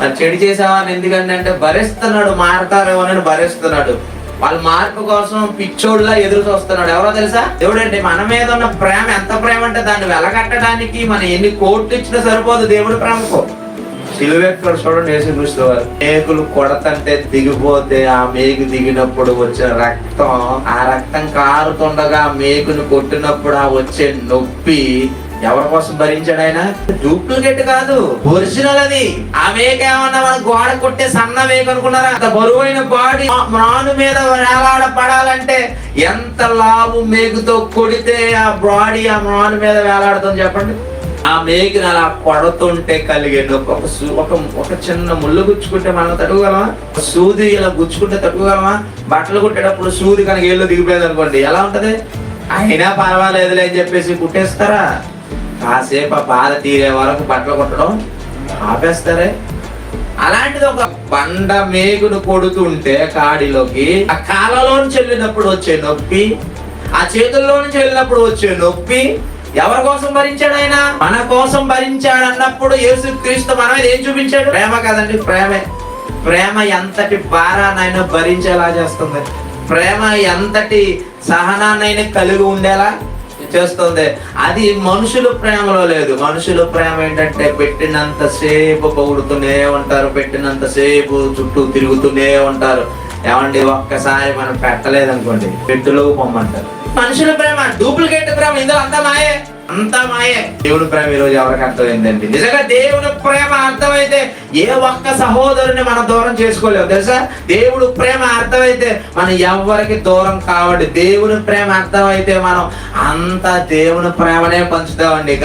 మరి చెడు చేసేవాడిని ఎందుకంటే అంటే భరిస్తున్నాడు మారతారేమో అని భరిస్తున్నాడు. వాళ్ళ మార్పు కోసం పిచ్చోళ్ళ ఎదురు చూస్తున్నాడు. ఎవరో తెలుసా? దేవుడండి మన మీద ఉన్న ప్రేమ ఎంత ప్రేమ అంటే దాన్ని వెలగట్టడానికి మనం ఎన్ని కోట్లు ఇచ్చినా సరిపోదు దేవుడి ప్రేమకు. సిలువెక్కడ చూడండి యేసుక్రీస్తు వారు. మేకులు కొడతంటే దిగిపోతే ఆ మేకు దిగినప్పుడు వచ్చిన రక్తం ఆ రక్తం కారుతుండగా మేకుని కొట్టినప్పుడు ఆ వచ్చే నొప్పి ఎవరి కోసం భరించాడు ఆయన? డూప్లికేట్ కాదు ఒరిజినల్ అది. ఆ మేక ఏమన్నా గోడ కొట్టే సన్న మేక అనుకున్నారా? అంత బరువైన బాడీ మ్రాను మీద వేలాడ పడాలంటే ఎంత లావు మేకుతో కొడితే ఆ బాడీ ఆ మ్రాను మీద వేలాడుతుంది చెప్పండి. ఆ మేకని అలా పడుతుంటే కలిగే నొప్పి. ఒక ఒక ఒక చిన్న ముళ్ళు గుచ్చుకుంటే మనం తట్టుకోగలమా? సూది ఇలా గుచ్చుకుంటే తట్టుకోగలమా? బట్టలు కుట్టేటప్పుడు సూది కనుక ఏళ్ళు దిగిపోయేది అనుకోండి ఎలా ఉంటది? అయినా పర్వాలేదులే అని చెప్పేసి కుట్టేస్తారా? కాసేపు ఆ బాధ తీరే వరకు బట్టలు కొట్టడం ఆపేస్తారే? అలాంటిది ఒక బండ మేగును కొడుతుంటే కాడిలోకి ఆ కాలలోంచి వెళ్ళినప్పుడు వచ్చే నొప్పి ఆ చేతుల్లో నుంచి వెళ్ళినప్పుడు వచ్చే నొప్పి ఎవరి కోసం భరించాడు ఆయన? మన కోసం భరించాడు అన్నప్పుడు యేసు క్రీస్తు మన మీద ఏం చూపించాడు? ప్రేమ కదండి ప్రేమే. ప్రేమ ఎంతటి భారాన్నైనా భరించేలా చేస్తుంది. ప్రేమ ఎంతటి సహనాన్నైనా కలిగి ఉండేలా చేస్తుంది. అది మనుషుల ప్రేమలో లేదు. మనుషుల ప్రేమ ఏంటంటే పెట్టినంత సేపు పొగుడుతూనే ఉంటారు పెట్టినంత సేపు చుట్టూ తిరుగుతూనే ఉంటారు. ఏమండి ఒక్కసారి మనం పెట్టలేదు అనుకోండి పెట్టులో పొమ్మంటారు. మనుషుల ప్రేమ డూప్లికేట్ ప్రేమ ఇందులో అంతా మాయే? అంతా మాయే. దేవుని ప్రేమ ఈ రోజు ఎవరికి అర్థమైందండి? నిజంగా దేవుని ప్రేమ అర్థమైతే ఏ ఒక్క సహోదరుని మనం దూరం చేసుకోలేము తెలుసా? దేవుడు ప్రేమ అర్థమైతే మనం ఎవరికి దూరం కావండి దేవుని ప్రేమ అర్థమైతే మనం అంత దేవుని ప్రేమనే పంచుతామండి.